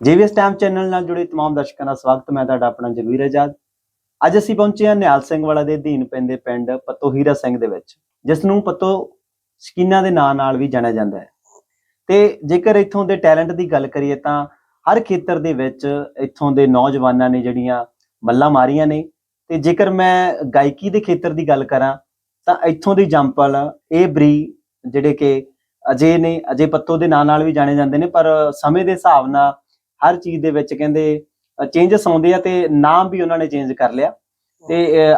ਜੀਵੀਐਸ time channel ਨਾਲ ਜੁੜੇ ਤਮਾਮ ਦਰਸ਼ਕਾਂ ਦਾ ਸਵਾਗਤ, ਮੈਂ ਤੁਹਾਡਾ ਆਪਣਾ ਜਗਵੀਰ ਆਜ਼ਾਦ। ਅੱਜ ਅਸੀਂ ਪਹੁੰਚੇ ਹਾਂ ਨਿਹਾਲ ਸਿੰਘ ਵਾਲਾ ਦੇ ਅਧੀਨ ਪੈਂਦੇ ਪਿੰਡ ਪੱਤੋ ਹੀਰਾ ਸਿੰਘ ਦੇ ਵਿੱਚ, ਜਿਸ ਨੂੰ ਪੱਤੋ ਸ਼ਕੀਨਾ ਦੇ ਨਾਂ ਨਾਲ ਵੀ ਜਾਣਿਆ ਜਾਂਦਾ ਹੈ। ਤੇ ਜੇਕਰ ਇੱਥੋਂ ਦੇ ਟੈਲੈਂਟ ਦੀ ਗੱਲ ਕਰੀਏ ਤਾਂ ਹਰ ਖੇਤਰ ਦੇ ਵਿੱਚ ਇੱਥੋਂ ਦੇ ਨੌਜਵਾਨਾਂ ਨੇ ਜਿਹੜੀਆਂ ਮੱਲਾਂ ਮਾਰੀਆਂ ਨੇ। ਤੇ ਜੇਕਰ ਮੈਂ ਗਾਇਕੀ ਦੇ ਖੇਤਰ ਦੀ ਗੱਲ ਕਰਾਂ, ਤਾਂ ਇੱਥੋਂ ਦੀ ਜੰਪਲ ਇਹ ਬਰੀ, ਜਿਹੜੇ ਕਿ ਅਜੇ ਨੇ, ਅਜੇ ਪੱਤੋ ਦੇ ਨਾਂ ਨਾਲ ਵੀ ਜਾਣੇ ਜਾਂਦੇ ਨੇ, ਪਰ ਸਮੇਂ ਦੇ ਹਿਸਾਬ ਨਾਲ ਹਰ ਚੀਜ਼ ਦੇ ਵਿੱਚ ਕਹਿੰਦੇ ਚੇਂਜਸ ਆਉਂਦੇ ਆ ਤੇ ਨਾਮ ਵੀ ਉਹਨਾਂ ਨੇ ਚੇਂਜ ਕਰ ਲਿਆ। ਤੇ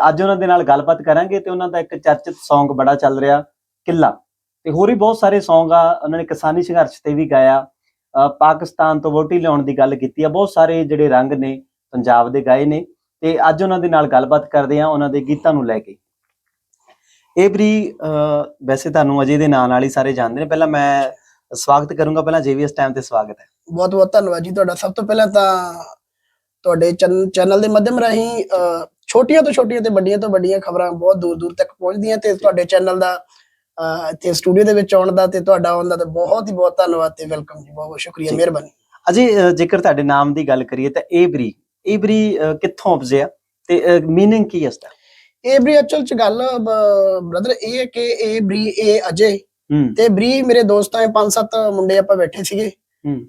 ਅੱਜ ਉਹਨਾਂ ਦੇ ਨਾਲ ਗੱਲਬਾਤ ਕਰਾਂਗੇ ਤੇ ਉਹਨਾਂ ਦਾ ਇੱਕ ਚਰਚਿਤ Song ਬੜਾ ਚੱਲ ਰਿਹਾ ਕਿੱਲਾ। ਤੇ ਹੋਰ ਵੀ ਬਹੁਤ ਸਾਰੇ Song ਆ ਉਹਨਾਂ ਨੇ ਕਿਸਾਨੀ ਸੰਘਰਸ਼ ਤੇ ਵੀ ਗਾਇਆ ਪਾਕਿਸਤਾਨ ਤੋਂ ਵੋਟੀ ਲਿਆਉਣ ਦੀ ਗੱਲ ਕੀਤੀ ਆ ਬਹੁਤ ਸਾਰੇ ਜਿਹੜੇ ਰੰਗ ਨੇ ਪੰਜਾਬ ਦੇ ਗਾਏ ਨੇ। ਤੇ ਅੱਜ ਉਹਨਾਂ ਦੇ ਨਾਲ ਗੱਲਬਾਤ ਕਰਦੇ ਆ ਉਹਨਾਂ ਦੇ ਗੀਤਾਂ ਨੂੰ ਲੈ ਕੇ। ਇਹ ਬਰੀ ਅਹ, ਵੈਸੇ ਤੁਹਾਨੂੰ ਅਜੇ ਦੇ ਨਾਂ ਨਾਲ ਹੀ ਸਾਰੇ ਜਾਣਦੇ ਨੇ। ਪਹਿਲਾਂ ਮੈਂ ਸਵਾਗਤ ਕਰੂੰਗਾ ਪਹਿਲਾਂ ਜੀਵੀਐਸ ਟਾਈਮ ਤੇ ਸਵਾਗਤ ਹੈ। ਬਹੁਤ ਬਹੁਤ ਧੰਨਵਾਦ ਜੀ ਤੁਹਾਡਾ। ਸਭ ਤੋਂ ਪਹਿਲਾਂ ਤਾਂ ਤੁਹਾਡੇ ਚੈਨਲ ਦੇ ਮਾਧਿਅਮ ਰਾਹੀਂ ਛੋਟੀਆਂ ਤੋਂ ਛੋਟੀਆਂ ਤੇ ਵੱਡੀਆਂ ਤੋਂ ਵੱਡੀਆਂ ਖਬਰਾਂ ਬਹੁਤ ਦੂਰ ਦੂਰ ਤੱਕ ਪਹੁੰਚਦੀਆਂ ਤੇ ਤੁਹਾਡੇ ਚੈਨਲ ਦਾ ਇੱਥੇ ਸਟੂਡੀਓ ਦੇ ਵਿੱਚ ਆਉਣ ਦਾ ਤੇ ਤੁਹਾਡਾ ਆਉਣ ਦਾ ਤੇ ਬਹੁਤ ਹੀ ਬਹੁਤ ਧੰਨਵਾਦ ਤੇ ਵੈਲਕਮ ਜੀ। ਬਹੁਤ ਬਹੁਤ ਸ਼ੁਕਰੀਆ ਮਿਹਰਬਾਨੀ। ਅਜੀ ਜੇਕਰ ਤੁਹਾਡੇ ਨਾਮ ਦੀ ਗੱਲ ਕਰੀਏ ਤਾਂ ਏਬਰੀ ਏਬਰੀ ਕਿੱਥੋਂ ਉਪਜਿਆ ਤੇ ਮੀਨਿੰਗ ਕੀ ਹੈ ਇਸ ਏਬਰੀ ਅਚਲ ਚ ਗੱਲ ਬ੍ਰਦਰ ਇਹ ਹੈ ਕਿ ਏਬਰੀ ਇਹ ਅਜੇ ਤੇ ਬਰੀ ਮੇਰੇ ਦੋਸਤਾਂ ਦੇ ਪੰਜ ਸੱਤ ਮੁੰਡੇ ਆਪਾਂ ਬੈਠੇ ਸੀਗੇ।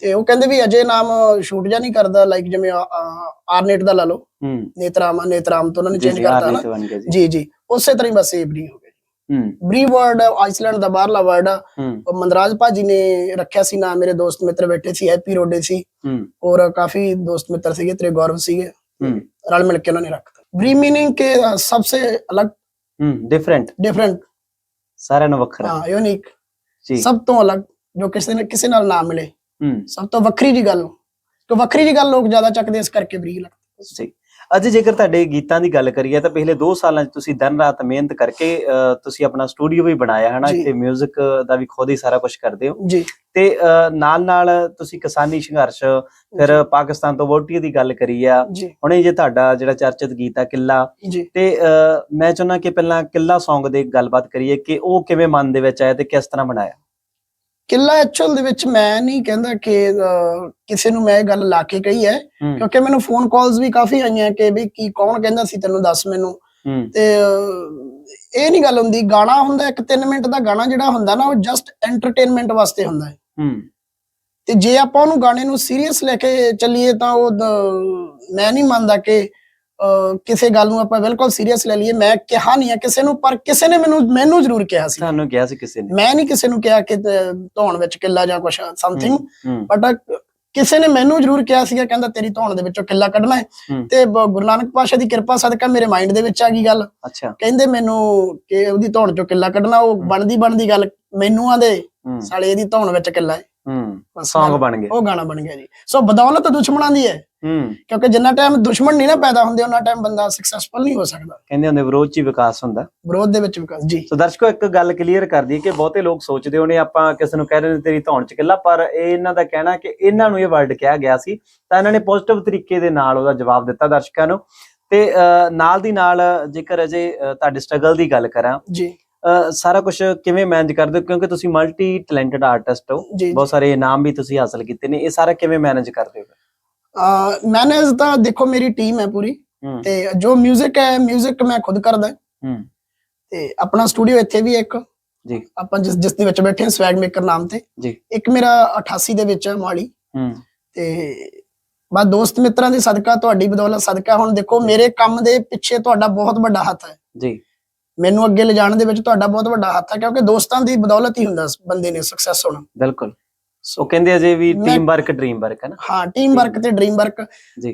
ਤੇ ਉਹ ਕਹਿੰਦੇ ਵੀ ਅਜੇ ਨਾਮ ਸ਼ੂਟ ਜਾ ਨਹੀਂ ਕਰਦਾ ਲਾਈਕ ਜਿਵੇਂ ਆਰਨੇਟ ਦਾ ਲਾ ਲਓ। ਨੇਤਰਾਮ ਨੇਤਰਾਮ ਤੋਂ ਉਹਨਾਂ ਨੇ ਚੇਂਜ ਕਰਤਾ ਨਾ ਜੀ। ਜੀ ਉਸੇ ਤਰ੍ਹਾਂ ਹੀ ਬਸ ਇਹ ਬਰੀ ਹੋ ਗਿਆ ਬਰੀ ਵਰਡ ਆਈਸਲੈਂਡ ਦਾ ਬਾਹਰਲਾ ਵਰਡ ਆ। ਮੰਦਰਾਜ ਭਾਜੀ ਨੇ ਰੱਖਿਆ ਸੀ ਨਾ ਮੇਰੇ ਦੋਸਤ ਮਿੱਤਰ ਬੈਠੇ ਸੀ ਹੈਪੀ ਰੋਡੇ ਸੀ। ਔਰ ਕਾਫੀ ਦੋਸਤ ਮਿੱਤਰ ਸੀਗੇ ਤੇਰੇ ਗੌਰਵ ਸੀਗੇ। ਰਲ ਮਿਲ ਕੇ ਉਹਨਾਂ ਨੇ ਰੱਖਤਾ। ਬਰੀ ਮੀਨਿੰਗ ਕੇ ਸਭ ਸੇ ਅਲੱਗ। ਡਿਫਰੈਂਟ ਡਿਫਰੈਂਟ ਸਾਰਿਆਂ ਨੂੰ ਵੱਖਰਾ। ਹਾਂ ਯੂਨੀਕ ਸਭ ਤੋਂ ਅਲੱਗ ਜੋ ਕਿਸੇ ਨੇ ਕਿਸੇ ਨਾਲ ਨਾ ਮਿਲੇ। ਸਭ ਤੋਂ ਵੱਖਰੀ ਜੀ ਗੱਲ। ਕਿ ਵੱਖਰੀ ਜੀ ਗੱਲ ਲੋਕ ਜ਼ਿਆਦਾ ਚੱਕਦੇ ਇਸ ਕਰਕੇ ਬਰੀ ਲੱਗਦਾ। ਜੀ ਅੱਜ ਜੇਕਰ ਤੁਹਾਡੇ ਗੀਤਾਂ ਦੀ ਗੱਲ ਕਰੀਏ ਤਾਂ ਪਿਛਲੇ 2 ਸਾਲਾਂ 'ਚ ਤੁਸੀਂ ਦਿਨ ਰਾਤ ਮਿਹਨਤ ਕਰਕੇ ਤੁਸੀਂ ਆਪਣਾ ਸਟੂਡੀਓ ਵੀ ਬਣਾਇਆ ਹੈ ਨਾ। ਤੇ 뮤직 ਦਾ ਵੀ ਖੁਦ ਹੀ ਸਾਰਾ ਕੁਝ ਕਰਦੇ ਹੋ। ਜੀ। ਤੇ ਨਾਲ ਨਾਲ ਤੁਸੀਂ ਕਿਸਾਨੀ ਸੰਘਰਸ਼ ਫਿਰ ਪਾਕਿਸਤਾਨ ਤੋਂ ਵੋਟੀ ਦੀ ਗੱਲ ਕਰੀ ਆ। ਹੁਣੇ ਜੇ ਤੁਹਾਡਾ ਜਿਹੜਾ ਚਰਚਿਤ ਗੀਤ ਆ ਕਿੱਲਾ ਤੇ ਮੈਂ ਚਾਹੁੰਦਾ ਕਿ ਪਹਿਲਾਂ ਕਿੱਲਾ Song ਦੇ ਗੱਲਬਾਤ ਕਰੀਏ ਕਿ ਉਹ ਕਿਵੇਂ ਮਨ ਦੇ ਵਿੱਚ ਆਇਆ ਤੇ ਕਿਸ ਤਰ੍ਹਾਂ ਬਣਾਇਆ? ਕਿੱਲਾ ਐਕਚੁਅਲ ਦੇ ਵਿੱਚ ਮੈਂ ਨਹੀਂ ਕਹਿੰਦਾ ਕਿ ਕਿਸੇ ਨੂੰ ਮੈਂ ਇਹ ਗੱਲ ਲਾ ਕੇ ਕਹੀ ਹੈ ਕਿਉਂਕਿ ਮੈਨੂੰ ਫੋਨ ਕਾਲਸ ਵੀ ਕਾਫੀ ਆਈਆਂ ਕਿ ਵੀ ਕੀ ਕੌਣ ਕਹਿੰਦਾ ਸੀ ਤੈਨੂੰ ਦੱਸ ਮੈਨੂੰ। ਤੇ ਇਹ ਨਹੀਂ ਗੱਲ ਹੁੰਦੀ ਗਾਣਾ ਹੁੰਦਾ ਇੱਕ 3 ਮਿੰਟ ਦਾ ਗਾਣਾ ਜਿਹੜਾ ਹੁੰਦਾ ਨਾ ਉਹ ਜਸਟ ਐਂਟਰਟੇਨਮੈਂਟ ਵਾਸਤੇ ਹੁੰਦਾ ਹੈ। ਤੇ ਜੇ ਆਪਾਂ ਉਹਨੂੰ ਗਾਣੇ ਨੂੰ ਸੀਰੀਅਸ ਲੈ ਕੇ ਚੱਲੀਏ ਤਾਂ ਉਹ ਮੈਂ ਨਹੀਂ ਮੰਨਦਾ ਕਿ ਕਿਸੇ ਗੱਲ ਨੂੰ ਆਪਾਂ ਬਿਲਕੁਲ ਸੀਰੀਅਸ ਲੈ ਲਈਏ ਮੈਂ ਕਿਹਾ ਨਹੀਂ ਹੈ ਕਿਸੇ ਨੂੰ ਪਰ ਕਿਸੇ ਨੇ ਮੈਨੂੰ ਮੈਨੂੰ ਜ਼ਰੂਰ ਕਿਹਾ ਸੀ। ਤੁਹਾਨੂੰ ਕਿਹਾ ਸੀ ਕਿਸੇ ਨੇ? ਮੈਂ ਨਹੀਂ ਕਿਸੇ ਨੂੰ ਕਿਹਾ ਕਿ ਧੌਣ ਵਿੱਚ ਕਿੱਲਾ ਜਾਂ ਕੁਛ ਸਮਥਿੰਗ ਬਟ ਕਿਸੇ ਨੇ ਮੈਨੂੰ ਜ਼ਰੂਰ ਕਿਹਾ ਸੀਗਾ ਕਹਿੰਦਾ ਤੇਰੀ ਧੌਣ ਦੇ ਵਿੱਚੋਂ ਕਿੱਲਾ ਕੱਢਣਾ ਹੈ। ਤੇ ਗੁਰੂ ਨਾਨਕ ਪਾਸ਼ਾ ਦੀ ਕਿਰਪਾ ਸਦਕਾ ਮੇਰੇ ਮਾਈਂਡ ਦੇ ਵਿੱਚ ਆ ਗਈ ਗੱਲ। ਅੱਛਾ। ਕਹਿੰਦੇ ਮੈਨੂੰ ਕਿ ਉਹਦੀ ਧੌਣ ਚੋਂ ਕਿੱਲਾ ਕੱਢਣਾ ਉਹ ਬਣਦੀ ਬਣਦੀ ਗੱਲ ਮੈਨੂੰ ਆਂਦੇ ਸਾਲੇ ਇਹਦੀ ਧੌਣ ਵਿੱਚ ਕਿੱਲਾ ਹੈ। ਹੂੰ Song ਬਣ ਗਏ ਉਹ ਗਾਣਾ ਬਣ ਗਿਆ ਜੀ। ਸੋ ਬਦੌਲਤ ਦੁਸ਼ਮਣਾਂ ਦੀ ਹੈ। ਹੂੰ। ਕਿਉਂਕਿ ਜਿੰਨਾ ਟਾਈਮ ਦੁਸ਼ਮਣ ਨਹੀਂ ਨਾ ਪੈਦਾ ਹੁੰਦੇ ਉਹਨਾਂ ਟਾਈਮ ਬੰਦਾ ਸਕਸੈਸਫੁਲ ਨਹੀਂ ਹੋ ਸਕਦਾ। ਕਹਿੰਦੇ ਹੁੰਦੇ ਵਿਰੋਧ 'ਚ ਹੀ ਵਿਕਾਸ ਹੁੰਦਾ। ਵਿਰੋਧ ਦੇ ਵਿੱਚ ਵਿਕਾਸ ਜੀ। ਸੋ ਦਰਸ਼ਕੋ ਇੱਕ ਗੱਲ ਕਲੀਅਰ ਕਰ ਦਈਏ ਕਿ ਬਹੁਤੇ ਲੋਕ ਸੋਚਦੇ ਹੋਣੇ ਆਪਾਂ ਕਿਸੇ ਨੂੰ ਕਹਿ ਰਹੇ ਨੇ ਤੇਰੀ ਧੌਣ 'ਚ ਕਿੱਲਾ ਪਰ ਇਹ ਇਹਨਾਂ ਦਾ ਕਹਿਣਾ ਕਿ ਇਹਨਾਂ ਨੂੰ ਇਹ ਵਰਡ ਕਿਹਾ ਗਿਆ ਸੀ। ਤਾਂ ਇਹਨਾਂ ਨੇ ਪੋਜ਼ਿਟਿਵ ਤਰੀਕੇ ਦੇ ਨਾਲ ਉਹਦਾ ਜਵਾਬ ਦਿੱਤਾ ਦਰਸ਼ਕਾਂ ਨੂੰ। ਤੇ ਅਹ, ਨਾਲ ਦੀ ਨਾਲ ਜੇਕਰ ਅਜੇ ਅਹ, ਤੁਹਾਡੇ ਸਟਰਗਲ ਦੀ ਗੱਲ ਕਰਾਂ ਜੀ। ਸਾਰਾ ਕੁਝ ਕਿਵੇਂ ਮੈਨੇਜ ਕਰਦੇ ਹੋ ਕਿਉਂਕਿ ਤੁਸੀਂ ਮਲਟੀ ਟੈਲੈਂਟਡ ਆਰਟਿਸਟ ਹੋ ਜੀ ਬਹੁਤ ਸਾਰੇ ਇਨਾਮ ਵੀ ਤੁਸੀਂ ਹਾਸਲ ਕੀਤੇ ਨੇ ਇਹ ਸਾਰਾ ਕਿਵੇਂ ਮੈਨੇਜ ਕਰਦੇ ਹੋ ਮੈਨੇਜ ਤਾਂ ਦੇਖੋ ਮੇਰੀ ਟੀਮ ਹੈ ਪੂਰੀ ਹੂੰ ਤੇ ਜੋ 뮤직 ਹੈ 뮤직 ਮੈਂ ਖੁਦ ਕਰਦਾ ਹੂੰ ਤੇ ਆਪਣਾ ਸਟੂਡੀਓ ਇੱਥੇ ਵੀ ਹੈ ਇੱਕ ਜੀ ਆਪਾਂ ਜਿਸ ਜਿਸ ਦੇ ਵਿੱਚ ਬੈਠੇ ਹਾਂ ਸਵੈਗ ਮੇਕਰ ਨਾਮ ਤੇ ਜੀ ਇੱਕ ਮੇਰਾ 88 ਦੇ ਵਿੱਚ ਹੈ ਮਾਲੀ ਹੂੰ ਤੇ ਬਸ ਦੋਸਤ ਮਿੱਤਰਾਂ ਦੀ ਸਦਕਾ ਤੁਹਾਡੀ ਬਦੌਲਤ ਸਦਕਾ ਹੁਣ ਦੇਖੋ ਮੇਰੇ ਕੰਮ ਦੇ ਪਿੱਛੇ ਤੁਹਾਡਾ ਬਹੁਤ ਵੱਡਾ ਹੱਥ ਹੈ ਜੀ ਮੈਨੂੰ ਅੱਗੇ ਲਿਜਾਣ ਦੇ ਵਿੱਚ ਤੁਹਾਡਾ ਬਹੁਤ ਵੱਡਾ ਹੱਥ ਹੈ ਕਿਉਂਕਿ ਦੋਸਤਾਂ ਦੀ ਬਦੌਲਤ ਹੀ ਹੁੰਦਾ ਬੰਦੇ ਨੇ ਸਕਸੈਸ ਹੋਣਾ। ਬਿਲਕੁਲ। ਸੋ ਕਹਿੰਦੇ ਅਜੇ ਵੀ ਟੀਮ ਵਰਕ ਡ੍ਰੀਮ ਵਰਕ ਹੈ ਨਾ? ਹਾਂ ਟੀਮ ਵਰਕ ਤੇ ਡ੍ਰੀਮ ਵਰਕ ਜੀ।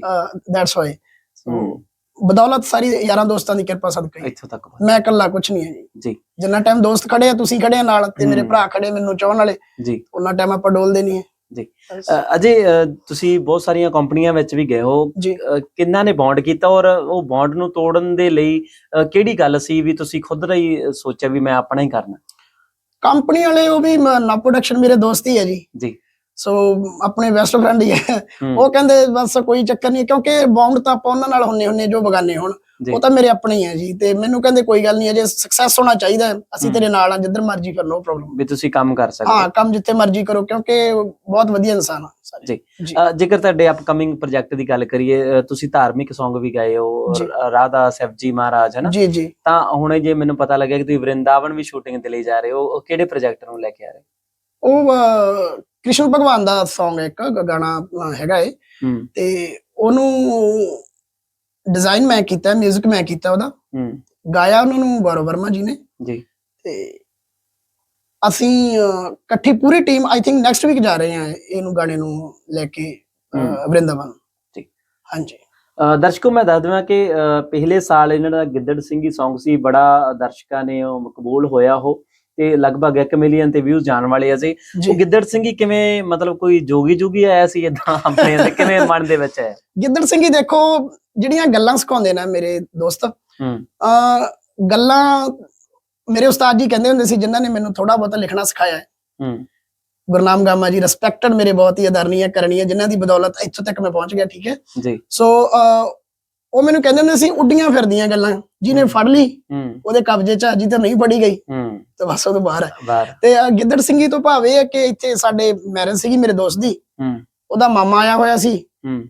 ਦੈਟਸ ਵਾਈ ਬਦੌਲਤ ਸਾਰੀ ਯਾਰਾਂ ਦੋਸਤਾਂ ਦੀ ਕਿਰਪਾ ਸਦਕਾ ਹੀ। ਇੱਥੋਂ ਤੱਕ। ਮੈਂ ਇਕੱਲਾ ਕੁਝ ਨਹੀਂ ਹੈ ਜੀ। ਜੀ। ਜਿੰਨਾ ਟਾਈਮ ਦੋਸਤ ਖੜੇ ਆ ਤੁਸੀਂ ਖੜੇ ਆ ਨਾਲ ਤੇ ਮੇਰੇ। ਭਰਾ ਖੜੇ ਮੈਨੂੰ ਚਾਹਣ ਵਾਲੇ ਜੀ। ਉਹਨਾਂ ਟਾਈਮ ਆਪਾਂ ਡੋਲਦੇ ਨਹੀਂ ਹੈ। ਜੀ। ਅਜੇ ਤੁਸੀਂ ਬਹੁਤ ਸਾਰੀਆਂ ਕੰਪਨੀਆਂ ਵਿੱਚ ਵੀ ਗਏ ਹੋ। ਕਿੰਨਾ ਨੇ ਬੌਂਡ ਕੀਤਾ ਔਰ ਉਹ ਬੌਂਡ ਨੂੰ ਤੋੜਨ ਦੇ ਲਈ ਕਿਹੜੀ ਗੱਲ ਸੀ ਵੀ ਤੁਸੀਂ ਖੁਦ ਰਹੀ ਸੋਚਿਆ ਵੀ ਮੈਂ ਆਪਣਾ ਹੀ ਕਰਨਾ? ਕੰਪਨੀ ਵਾਲੇ ਉਹ ਵੀ ਨਾ ਪ੍ਰੋਡਕਸ਼ਨ ਮੇਰੇ ਦੋਸਤ ਹੀ ਹੈ ਜੀ। ਜੀ। ਸੋ ਆਪਣੇ ਬੈਸਟ ਫਰੈਂਡ ਹੀ ਹੈ। ਉਹ ਕਹਿੰਦੇ ਬਸ ਕੋਈ ਚੱਕਰ ਨਹੀਂ ਕਿਉਂਕਿ ਬਾਉਂਡ ਤਾਂ ਆਪਾਂ ਉਹਨਾਂ ਨਾਲ ਹੁੰਨੇ ਹੁੰਨੇ ਜੋ ਬਗਾਨੇ ਹੋਣ। ਉਹ ਤਾਂ ਮੇਰੇ ਆਪਣੇ ਹੀ ਹੈ ਜੀ ਤੇ ਮੈਨੂੰ ਕਹਿੰਦੇ ਕੋਈ ਗੱਲ ਨਹੀਂ ਅਜੇ ਸਕਸੈਸ ਹੋਣਾ ਚਾਹੀਦਾ ਹੈ। ਅਸੀਂ ਹੂੰ। ਤੇਰੇ ਨਾਲ ਆ ਜਿੱਧਰ ਮਰਜ਼ੀ ਕਰ ਲੋ ਪ੍ਰੋਬਲਮ ਵੀ ਤੁਸੀਂ ਕੰਮ ਕਰ ਸਕਦੇ ਹਾਂ ਹੋ। ਕੰਮ ਜਿੱਥੇ ਮਰਜ਼ੀ ਕਰੋ ਕਿਉਂਕਿ ਬਹੁਤ ਵਧੀਆ ਇਨਸਾਨ ਆ ਸਾਰੇ। ਜੀ। ਜੀ। ਜੇਕਰ ਤੁਹਾਡੇ ਅਪਕਮਿੰਗ ਪ੍ਰੋਜੈਕਟ ਦੀ ਗੱਲ ਕਰੀਏ ਤੁਸੀਂ ਧਾਰਮਿਕ Song ਵੀ ਗਾਏ ਹੋ ਜੀ। ਰਾਧਾ ਸਹਿਬਜੀ ਮਹਾਰਾਜ ਹੈ ਨਾ? ਜੀ ਜੀ। ਤਾਂ ਹੁਣੇ ਜੇ ਮੈਨੂੰ ਪਤਾ ਲੱਗਿਆ ਕਿ ਤੁਸੀਂ ਵਰਿੰਦਾਵਨ ਵੀ ਸ਼ੂਟਿੰਗ ਤੇ ਲਈ ਜਾ ਰਹੇ ਹੋ ਉਹ ਕਿਹੜੇ ਪ੍ਰੋਜੈਕਟ ਨੂੰ ਲੈ ਕੇ ਆ ਰਹੇ ਉਹ ਕ੍ਰਿਸ਼ਨ ਭਗਵਾਨ ਦਾ Song ਹੈ ਇੱਕ ਗਾਣਾ ਹੈਗਾ ਏ। ਹੂੰ। ਤੇ ਉਹਨੂੰ ਡਿਜ਼ਾਈਨ ਮੈਂ ਕੀਤਾ 뮤직 ਮੈਂ ਕੀਤਾ ਉਹਦਾ। ਹੂੰ। ਗਾਇਆ ਉਹਨਾਂ ਨੂੰ ਗੌਰਵ ਵਰਮਾ ਜੀ ਨੇ। ਜੀ। ਤੇ ਅਸੀਂ ਇਕੱਠੀ ਪੂਰੀ team I think next week ਜਾ ਰਹੇ ਹਾਂ ਇਹਨੂੰ ਗਾਣੇ ਨੂੰ ਲੈ ਕੇ। ਵਰਿੰਦਾਵਨ। ਠੀਕ। ਹਾਂਜੀ। ਦਰਸ਼ਕੋ ਮੈਂ ਦੱਸ ਦਵਾਂ ਕਿ ਪਿਛਲੇ ਸਾਲ ਇਹਨਾਂ ਦਾ ਗਿੱਦੜ ਸਿੰਘੀ Song ਸੀ ਬੜਾ ਦਰਸ਼ਕਾਂ ਨੇ ਉਹ ਮਕਬੂਲ ਹੋਇਆ ਉਹ ਤੇ ਲਗਭਗ 1 ਮਿਲੀਅਨ ਤੇ ਵਿਊਜ਼ ਜਾਣ ਵਾਲੇ ਆ ਜੀ। ਉਹ ਗਿੱਦੜ ਸਿੰਘੀ ਕਿਵੇਂ ਮਤਲਬ ਕੋਈ ਜੋਗੀ ਜੋਗੀ ਆਇਆ ਸੀ ਇਦਾਂ ਆਪਣੇ ਕਿਵੇਂ ਮਨ ਦੇ ਵਿੱਚ ਹੈ ਗਿੱਦੜ ਸਿੰਘ ਦੇਖੋ ਜਿਹੜੀਆਂ ਗੱਲਾਂ ਸਿਖਾਉਂਦੇ ਨੇ ਮੇਰੇ ਦੋਸਤ ਹੂੰ। ਅਹ, ਗੱਲਾਂ ਮੇਰੇ ਉਸਤਾਦ ਜੀ ਕਹਿੰਦੇ ਹੁੰਦੇ ਸੀ ਜਿਨ੍ਹਾਂ ਨੇ ਮੈਨੂੰ ਥੋੜਾ ਬਹੁਤਾ ਲਿਖਣਾ ਸਿਖਾਇਆ ਹੈ। ਹੂੰ। ਗੁਰਨਾਮ ਗਾਮਾ ਜੀ ਰਿਸਪੈਕਟਡ ਮੇਰੇ ਬਹੁਤ ਹੀ ਆਦਰਨੀय ਕਰਨੀय ਜਿਨ੍ਹਾਂ ਦੀ ਬਦੌਲਤ ਇੱਥੋਂ ਤੱਕ ਮੈਂ ਪਹੁੰਚ ਗਿਆ ਠੀਕ ਹੈ? ਜੀ। ਸੋ ਉਹ ਮੈਨੂੰ ਕਹਿੰਦੇ ਹੁੰਦੇ ਸੀ ਉੱਡੀਆਂ ਫਿਰਦੀਆਂ ਗੱਲਾਂ ਜਿਹਨੇ। ਫੜ ਲਈ ਉਹਦੇ ਕਬਜ਼ੇ 'ਚ ਆ, ਜਿਹਤੇ ਨਹੀਂ ਫੜੀ ਗਈ। ਹੂੰ। ਤੇ ਬਸ ਉਹ ਤੋਂ ਬਾਹਰ ਹੈ। ਤੇ ਗਿੱਦੜ ਸਿੰਘੀ ਤੋਂ ਭਾਵ ਇਹ ਹੈ ਕਿ ਇੱਥੇ ਸਾਡੇ ਮੈਰਿਜ ਸੀਗੀ ਮੇਰੇ ਦੋਸਤ ਦੀ। ਹੂੰ। ਉਹਦਾ ਮਾਮਾ ਆਇਆ ਹੋਇਆ ਸੀ। ਹੂੰ।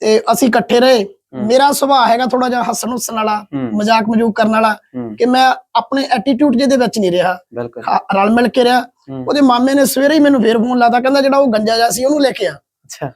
ਤੇ ਅਸੀਂ ਇਕੱਠੇ ਰਹੇ। ਮੇਰਾ ਸੁਭਾਅ ਹੈਗਾ ਥੋੜਾ ਜਿਹਾ ਹੱਸਣ ਹੁੱਸਣ ਵਾਲਾ ਮਜ਼ਾਕ ਮਜੂਕ ਕਰਨ ਵਾਲਾ ਕਿ ਮੈਂ ਆਪਣੇ ਐਟੀਟਿਊਡ ਜਿਹਦੇ ਵਿੱਚ ਨਹੀਂ ਰਿਹਾ। ਰਲ ਮਿਲ ਕੇ ਰਿਹਾ। ਉਹਦੇ ਮਾਮੇ ਨੇ ਸਵੇਰੇ ਹੀ ਮੈਨੂੰ ਫੇਰ ਫੋਨ ਲਾਤਾ ਕਹਿੰਦਾ ਜਿਹੜਾ ਉਹ ਗੰਜਾ ਜਿਹਾ ਸੀ ਉਹਨੂੰ ਲੈ ਕੇ ਆ। ਅੱਛਾ।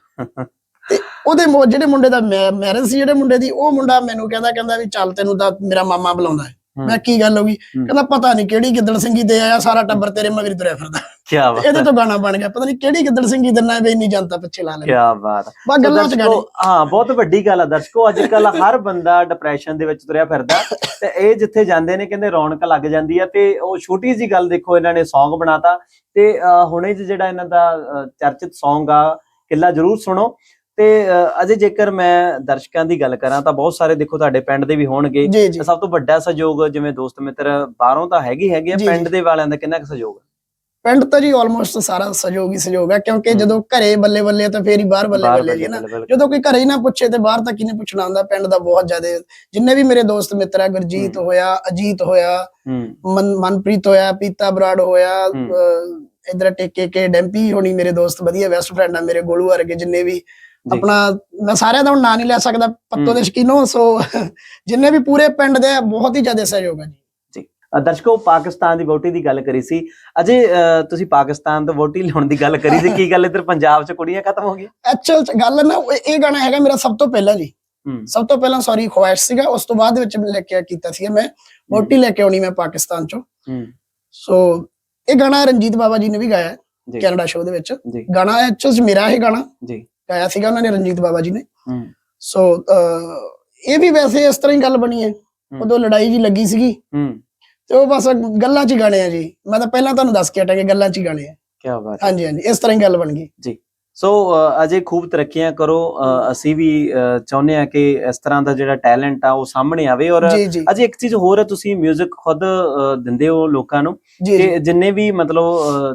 ਤੇ ਉਹਦੇ ਮੋ- ਜਿਹੜੇ ਮੁੰਡੇ ਦਾ ਮੈਰਿਜ ਸੀ ਜਿਹੜੇ ਮੁੰਡੇ ਦੀ ਉਹ ਮੁੰਡਾ ਮੈਨੂੰ ਕਹਿੰਦਾ ਕਹਿੰਦਾ ਵੀ ਚੱਲ ਤੈਨੂੰ ਤਾਂ ਮੇਰਾ ਮਾਮਾ ਬੁਲਾਉਂਦਾ ਹੈ। ਮੈਂ ਕੀ ਗੱਲ ਹੋ ਗਈ। ਕਹਿੰਦਾ ਪਤਾ ਨਹੀਂ ਕਿਹੜੀ ਗਿੱਦੜ ਸਿੰਘੀ ਦੇ ਆਇਆ ਸਾਰਾ ਟੱਬਰ ਤੇਰੇ ਮਗਰ ਤੁਰਿਆ ਫਿਰਦਾ। ਕੀ ਬਾਤ ਇਹਦੇ ਤੋਂ ਗਾਣਾ ਬਣ ਗਿਆ ਪਤਾ ਨਹੀਂ ਕਿਹੜੀ ਗਿੱਦੜ ਸਿੰਘੀ ਦਿੰਨਾ ਵੀ ਇੰਨੀ ਜਨਤਾ ਪਿੱਛੇ ਲਾ ਕੀ ਲੈ ਬਾਤ ਬਸ ਗੱਲਾਂ ਚ ਗਾਣੇ ਹਾਂ ਬਹੁਤ ਵੱਡੀ ਗੱਲ ਆ। ਦਰਸ਼ਕੋ ਅੱਜ ਕੱਲ ਹਰ ਬੰਦਾ ਡਿਪਰੈਸ਼ਨ ਦੇ ਵਿੱਚ ਤੁਰਿਆ ਫਿਰਦਾ ਤੇ ਇਹ ਜਿੱਥੇ ਜਾਂਦੇ ਨੇ ਕਹਿੰਦੇ ਰੌਣਕ ਲੱਗ ਜਾਂਦੀ ਆ ਤੇ ਉਹ ਛੋਟੀ ਜੀ ਗੱਲ ਦੇਖੋ ਇਹਨਾਂ ਨੇ Song ਬਣਾਤਾ ਤੇ ਹੁਣੇ ਜਿਹੇ ਜਿਹੜਾ ਇਹਨਾਂ ਦਾ ਚਰਚਿਤ Song ਆ ਕਿੱਲਾ ਜਰੂਰ ਸੁਣੋ। ਤੇ ਅਜੇ ਜੇਕਰ ਮੈਂ ਦਰਸ਼ਕਾਂ ਦੀ ਗੱਲ ਕਰਾਂ ਤਾਂ ਬਹੁਤ ਸਾਰੇ ਦੇਖੋ ਤੁਹਾਡੇ ਪਿੰਡ ਦੇ ਵੀ ਹੋਣਗੇ। ਸਭ ਤੋਂ ਵੱਡਾ ਸਹਿਯੋਗ ਜਿਵੇਂ ਦੋਸਤ ਮਿੱਤਰ ਬਾਹਰੋਂ ਤਾਂ ਹੈਗੇ ਹੈਗੇ ਪਿੰਡ। ਦੇ ਵਾਲਿਆਂ ਦਾ ਕਿੰਨਾ ਕੁ ਸਹਿਯੋਗ? ਪਿੰਡ ਤਾਂ ਜੀ ਆਲਮੋਸਟ ਸਾਰਾ ਸਹਿਯੋਗ ਹੀ ਸਹਿਯੋਗ ਹੈ ਕਿਉਂਕਿ। ਜਦੋਂ ਘਰੇ ਬੱਲੇ ਬੱਲੇ ਤਾਂ ਫੇਰ ਹੀ ਬਾਹਰ ਬੱਲੇ ਬੱਲੇ ਜੀ ਨਾ ਜਦੋਂ ਕੋਈ ਘਰੇ ਹੀ ਨਾ ਪੁੱਛੇ ਤੇ ਬਾਹਰ ਤਾਂ ਕਿਹਨੇ ਪੁੱਛਣਾ ਹੁੰਦਾ ਪਿੰਡ ਦਾ ਬਹੁਤ ਜ਼ਿਆਦਾ ਜਿੰਨੇ ਵੀ ਮੇਰੇ ਦੋਸਤ ਮਿੱਤਰ ਆ ਗੁਰਜੀਤ। ਹੋਇਆ ਅਜੀਤ ਹੋਇਆ ਮਨਪ੍ਰੀਤ ਹੋਇਆ ਪੀਤਾ ਬਰਾੜ ਹੋਇਆ ਇਧਰ ਟੇਕੇ ਕੇ ਡੈਂਪੀ ਹੋਣੀ ਮੇਰੇ ਦੋਸਤ ਵਧੀਆ ਬੈਸਟ ਫਰੈਂਡ ਆ ਮੇਰੇ ਗੋਲੂ ਵਰਗੇ ਜਿੰਨੇ ਵੀ। ਆਪਣਾ ਮੈਂ ਸਾਰਿਆਂ ਦਾ ਹੁਣ ਨਾਂ ਨਹੀਂ ਲੈ ਸਕਦਾ ਪੱਤੋ। ਦੇ ਸ਼ਕੀਨੋ ਸੋ ਜਿੰਨੇ ਵੀ ਪੂਰੇ ਪਿੰਡ ਦੇ ਆ, ਬਹੁਤ ਹੀ ਜ਼ਿਆਦਾ ਸਹਿਯੋਗ ਹੈ ਜੀ ਦਰਸ਼ਕੋ ਪਾਕਿਸਤਾਨ ਦੀ ਵੋਟੀ ਦੀ ਗੱਲ ਕਰੀ ਸੀ। ਅਜੇ ਤੁਸੀਂ ਪਾਕਿਸਤਾਨ ਤੋਂ ਵੋਟੀ ਲਿਆਉਣ ਦੀ ਗੱਲ ਕਰੀ ਸੀ ਕੀ ਗੱਲ ਇੱਧਰ ਪੰਜਾਬ 'ਚ ਕੁੜੀਆਂ ਖਤਮ ਹੋ ਗਈਆਂ? ਐਕਚੁਅਲ ਗੱਲ ਨਾ ਇਹ ਗਾਣਾ ਹੈਗਾ ਮੇਰਾ ਸਭ ਤੋਂ ਪਹਿਲਾਂ ਜੀ। ਸਭ ਤੋਂ ਪਹਿਲਾਂ ਸੌਰੀ ਖਵਾਇਸ਼ ਸੀਗਾ ਉਸ ਤੋਂ ਬਾਅਦ ਵਿੱਚ ਲੈ ਕੇ ਕੀਤਾ ਸੀ ਮੈਂ। ਵੋਟੀ ਲੈ ਕੇ ਆਉਣੀ ਮੈਂ ਪਾਕਿਸਤਾਨ ਚੋਂ। ਸੋ ਇਹ ਗਾਣਾ ਰਣਜੀਤ ਬਾਬਾ ਜੀ ਨੇ ਵੀ ਗਾਇਆ ਕੈਨੇਡਾ ਸ਼ੋਅ ਦੇ ਵਿੱਚ। ਗਾਣਾ ਐਕਚੁਅਲ ਮੇਰਾ ਇਹ ਗਾਣਾ। ਜੀ। ਗਾਇਆ ਸੀਗਾ ਉਹਨਾਂ ਨੇ ਰਣਜੀਤ ਬਾਬਾ ਜੀ ਨੇ। ਸੋ ਇਹ ਵੀ ਵੈਸੇ ਇਸ ਤਰ੍ਹਾਂ ਹੀ ਗੱਲ ਬਣੀ ਹੈ। ਉਦੋਂ ਲੜਾਈ ਜੀ ਲੱਗੀ ਸੀਗੀ। ਹੂੰ। ਤੇ ਉਹ ਬਸ ਗੱਲਾਂ 'ਚ ਹੀ ਗਾਣੇ ਆ ਜੀ ਮੈਂ ਤਾਂ ਪਹਿਲਾਂ ਤੁਹਾਨੂੰ ਦੱਸ ਕੇ ਹਟਾਂ ਕਿ ਗੱਲਾਂ 'ਚ ਹੀ ਗਾਣੇ ਆ ਕੀ ਬਾਤ ਹੈ ਹਾਂਜੀ ਹਾਂਜੀ ਇਸ ਤਰ੍ਹਾਂ ਹੀ ਗੱਲ ਬਣ ਗਈ ਸੋ ਅ, ਅਜੇ ਖੂਬ ਤਰੱਕੀਆਂ ਕਰੋ ਅ, ਅਸੀਂ ਵੀ ਅ, ਚਾਹੁੰਦੇ ਆ ਕਿ ਇਸ ਤਰ੍ਹਾਂ ਦਾ ਜਿਹੜਾ ਟੈਲੈਂਟ ਆ ਉਹ ਸਾਹਮਣੇ ਆਵੇ ਔਰ ਜੀ ਜੀ ਅਜੇ ਇੱਕ ਚੀਜ਼ ਹੋਰ ਹੈ ਤੁਸੀਂ 뮤직 ਖੁਦ ਅ, ਦਿੰਦੇ ਹੋ ਲੋਕਾਂ ਨੂੰ ਜੀ ਕਿ ਜੀ ਜਿੰਨੇ ਵੀ ਮਤਲਬ ਅ,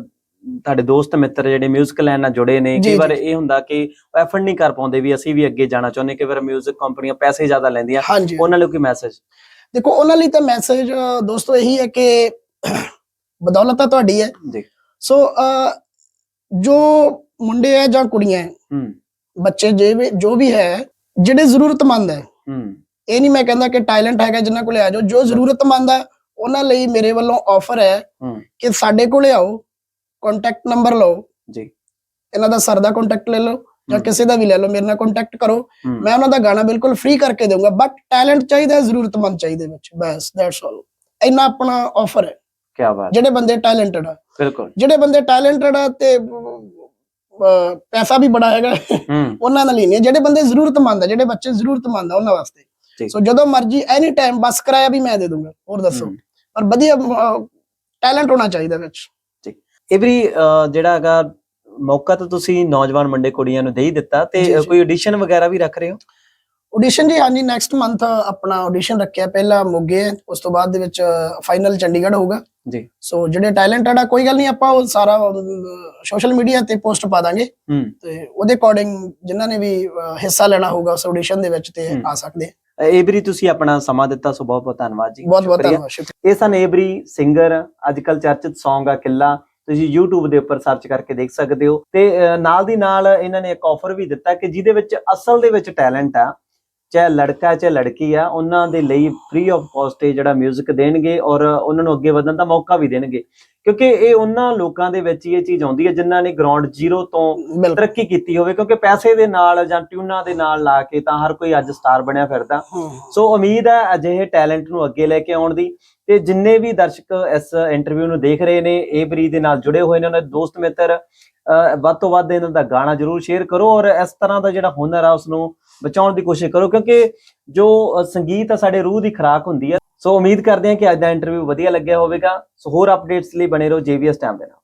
ਤੁਹਾਡੇ ਦੋਸਤ ਮਿੱਤਰ ਜਿਹੜੇ 뮤직 ਲਾਈਨ ਨਾਲ ਜੁੜੇ ਨੇ ਜੀ, ਕਈ ਵਾਰ ਜੀ। ਇਹ ਹੁੰਦਾ ਕਿ ਐਫਰਟ ਨਹੀਂ ਕਰ ਪਾਉਂਦੇ ਵੀ ਅਸੀਂ ਵੀ ਅੱਗੇ ਜਾਣਾ ਚਾਹੁੰਦੇ ਕਈ ਵਾਰ 뮤직 ਕੰਪਨੀਆਂ ਪੈਸੇ ਜ਼ਿਆਦਾ ਲੈਂਦੀਆਂ ਹਾਂਜੀ ਉਹਨਾਂ ਲਈ ਕੋਈ ਮੈਸੇਜ ਦੇਖੋ ਉਹਨਾਂ ਲਈ ਤਾਂ ਮੈਸੇਜ ਦੋਸਤੋ ਇਹੀ ਹੈ ਕਿ ਬਦੌਲਤ ਤਾਂ ਤੁਹਾਡੀ ਹੈ। ਜੀ। ਸੋ ਜੋ ਮੁੰਡੇ ਹੈ ਜਾਂ ਕੁੜੀਆਂ ਹੈ, ਬੱਚੇ ਜੇ ਵੀ ਜੋ ਵੀ ਹੈ ਜਿਹੜੇ ਜ਼ਰੂਰਤਮੰਦ ਹੈ ਹੂੰ। ਇਹ ਨਹੀਂ ਮੈਂ ਕਹਿੰਦਾ ਕਿ ਟੈਲੈਂਟ ਹੈਗਾ ਜਿਨ੍ਹਾਂ ਕੋਲੇ ਆ ਜਾਓ। ਜੋ ਜ਼ਰੂਰਤਮੰਦ ਹੈ ਉਹਨਾਂ ਲਈ ਮੇਰੇ ਵੱਲੋਂ ਆਫਰ ਹੈ ਹੂੰ। ਕਿ ਸਾਡੇ ਕੋਲੇ ਆਓ ਕੰਟੈਕਟ ਨੰਬਰ ਲਓ। ਜੀ। ਇਹਨਾਂ ਦਾ ਸਰ ਦਾ ਕੰਟੈਕਟ ਲੈ ਲਓ। ਜਾਂ। ਕਿਸੇ ਦਾ ਵੀ ਲੈ ਲਓ ਮੇਰੇ ਨਾਲ ਕੰਟੈਕਟ ਕਰੋ। ਮੈਂ ਉਹਨਾਂ ਦਾ ਗਾਣਾ ਬਿਲਕੁਲ ਫ੍ਰੀ ਕਰਕੇ ਦਊਂਗਾ ਬਟ ਟੈਲੈਂਟ ਚਾਹੀਦਾ ਹੈ ਜ਼ਰੂਰਤਮੰਦ ਚਾਹੀਦੇ ਵਿੱਚ ਬਸ ਦੈਟਸ ਆਲ ਇੰਨਾ ਆਪਣਾ ਆਫਰ ਹੈ। ਕੀ ਬਾਤ ਜਿਹੜੇ ਬੰਦੇ ਟੈਲੈਂਟਡ ਆ। ਬਿਲਕੁਲ। ਜਿਹੜੇ ਬੰਦੇ ਟੈਲੈਂਟਡ ਆ ਤੇ ਪੈਸਾ ਵੀ ਬੜਾ ਹੈਗਾ ਉਹਨਾਂ ਨਾਲ ਹੀ ਨਹੀਂ। ਜਿਹੜੇ ਬੰਦੇ ਜ਼ਰੂਰਤਮੰਦ ਆ ਜਿਹੜੇ ਬੱਚੇ ਜ਼ਰੂਰਤਮੰਦ ਆ ਉਹਨਾਂ ਵਾਸਤੇ। ਠੀਕ। ਸੋ ਜਦੋਂ ਮਰਜ਼ੀ ਐਨੀ ਟਾਈਮ ਬਸ ਕਰਾਇਆ ਵੀ ਮੈਂ ਦੇ ਦੂੰਗਾ ਹੋਰ ਦੱਸੋ। ਪਰ ਵਧੀਆ ਟੈਲੈਂਟ ਹੋਣਾ ਚਾਹੀਦਾ ਵਿੱਚ। ਐਵਰੀ ਜਿਹੜਾ ਹੈਗਾ ਮੌਕਾ ਤਾਂ ਤੁਸੀਂ ਨੌਜਵਾਨ ਮੁੰਡੇ ਕੁੜੀਆਂ ਨੂੰ ਦੇ ਹੀ ਦਿੱਤਾ ਤੇ ਜੀ, ਅ, ਜੀ। ਕੋਈ ਆਡੀਸ਼ਨ ਵਗੈਰਾ ਵੀ ਰੱਖ ਰਹੇ ਹੋ ਆਡੀਸ਼ਨ ਜੀ ਹਾਂਜੀ ਨੈਕਸਟ ਮੰਥ ਆਪਣਾ ਆਡੀਸ਼ਨ ਰੱਖਿਆ ਪਹਿਲਾ ਮੋਗੇ ਹੈ, ਉਸ ਤੋਂ ਬਾਅਦ ਦੇ ਵਿੱਚ ਫਾਈਨਲ ਚੰਡੀਗੜ੍ਹ ਹੋਊਗਾ ਜੀ ਸੋ ਜਿਹੜੇ ਟੈਲੈਂਟਡ ਆ ਕੋਈ ਗੱਲ ਨਹੀਂ ਆਪਾਂ ਉਹ ਸਾਰਾ ਸੋਸ਼ਲ ਮੀਡੀਆ ਤੇ ਪੋਸਟ ਪਾ ਦਾਂਗੇ ਹੂੰ ਤੇ ਉਹਦੇ ਅਕੋਰਡਿੰਗ ਜਿਨ੍ਹਾਂ ਨੇ ਵੀ ਅਹ, ਹਿੱਸਾ ਲੈਣਾ ਹੋਊਗਾ ਉਸ ਆਡੀਸ਼ਨ ਦੇ ਵਿੱਚ ਤੇ ਹਮ। ਆ ਸਕਦੇ ਆ। ਏਬਰੀ ਤੁਸੀਂ ਆਪਣਾ ਸਮਾਂ ਦਿੱਤਾ ਸੋ ਬਹੁਤ ਬਹੁਤ ਧੰਨਵਾਦ ਜੀ ਬਹੁਤ ਬਹੁਤ ਸ਼ੁਕਰੀਆ। ਧੰਨਵਾਦ ਸ਼ੁਕਰੀਆ ਇਹ ਸਨ ਏਬਰੀ ਸਿੰਗਰ ਅੱਜ ਕੱਲ ਚਰਚਿਤ Song ਆ ਕਿੱਲਾ ਤੁਸੀਂ YouTube ਦੇ ਉੱਪਰ ਸਰਚ ਕਰਕੇ ਦੇਖ ਸਕਦੇ ਹੋ। ਤੇ ਅਹ, ਨਾਲ ਦੀ ਨਾਲ ਇਹਨਾਂ ਨੇ ਇੱਕ ਆਫਰ ਵੀ ਦਿੱਤਾ ਕਿ ਜਿਹਦੇ ਵਿੱਚ ਅਸਲ ਦੇ ਵਿੱਚ ਟੈਲੈਂਟ ਆ ਚਾਹੇ ਲੜਕਾ ਚਾਹੇ ਲੜਕੀ ਆ ਉਹਨਾਂ ਦੇ ਲਈ ਫ੍ਰੀ ਆਫ ਕਾਸਟ ਇਹ ਜਿਹੜਾ 뮤직 ਦੇਣਗੇ ਔਰ ਉਹਨਾਂ ਨੂੰ ਅੱਗੇ ਵਧਣ ਦਾ ਮੌਕਾ ਵੀ ਦੇਣਗੇ। ਕਿਉਂਕਿ ਇਹ ਉਹਨਾਂ ਲੋਕਾਂ ਦੇ ਵਿੱਚ ਹੀ ਇਹ ਚੀਜ਼ ਆਉਂਦੀ ਹੈ ਜਿਨ੍ਹਾਂ ਨੇ ਗਰਾਊਂਡ ਜ਼ੀਰੋ ਤੋਂ ਤਰੱਕੀ ਕੀਤੀ ਹੋਵੇ ਕਿਉਂਕਿ ਪੈਸੇ ਦੇ ਨਾਲ ਜਾਂ ਟਿਊਨਾਂ ਦੇ ਨਾਲ ਲਾ ਕੇ ਤਾਂ ਹਰ ਕੋਈ ਅੱਜ ਸਟਾਰ ਬਣਿਆ ਫਿਰਦਾ। ਸੋ ਉਮੀਦ ਹੈ ਅਜਿਹੇ ਟੈਲੈਂਟ ਨੂੰ ਅੱਗੇ ਲੈ ਕੇ ਆਉਣ ਦੀ ਤੇ ਜਿੰਨੇ ਵੀ ਦਰਸ਼ਕ ਇਸ ਇੰਟਰਵਿਊ ਨੂੰ ਦੇਖ ਰਹੇ ਨੇ ਇਹ ਬਰੀ ਦੇ ਨਾਲ ਜੁੜੇ ਹੋਏ ਨੇ ਉਹਨਾਂ ਦੇ ਦੋਸਤ ਮਿੱਤਰ ਵੱਧ ਤੋਂ ਵੱਧ ਇਹਨਾਂ ਦਾ ਗਾਣਾ ਜਰੂਰ ਸ਼ੇਅਰ ਕਰੋ ਔਰ ਇਸ ਤਰ੍ਹਾਂ ਦਾ ਜਿਹੜਾ ਹੁਨਰ ਆ ਉਸ ਨੂੰ ਬਚਾਉਣ ਦੀ ਕੋਸ਼ਿਸ਼ ਕਰੋ ਕਿਉਂਕਿ ਜੋ ਸੰਗੀਤ ਆ ਸਾਡੇ ਰੂਹ ਦੀ ਖੁਰਾਕ ਹੁੰਦੀ ਹੈ ਸੋ ਉਮੀਦ ਕਰਦੇ ਹਾਂ ਕਿ ਅੱਜ ਦਾ ਇੰਟਰਵਿਊ ਵਧੀਆ ਲੱਗਿਆ ਹੋਵੇਗਾ ਸੋ ਹੋਰ ਅਪਡੇਟਸ ਲਈ ਬਣੇ ਰਹੋ ਜੀਵੀਐਸ ਟਾਈਮ ਦੇ ਨਾਲ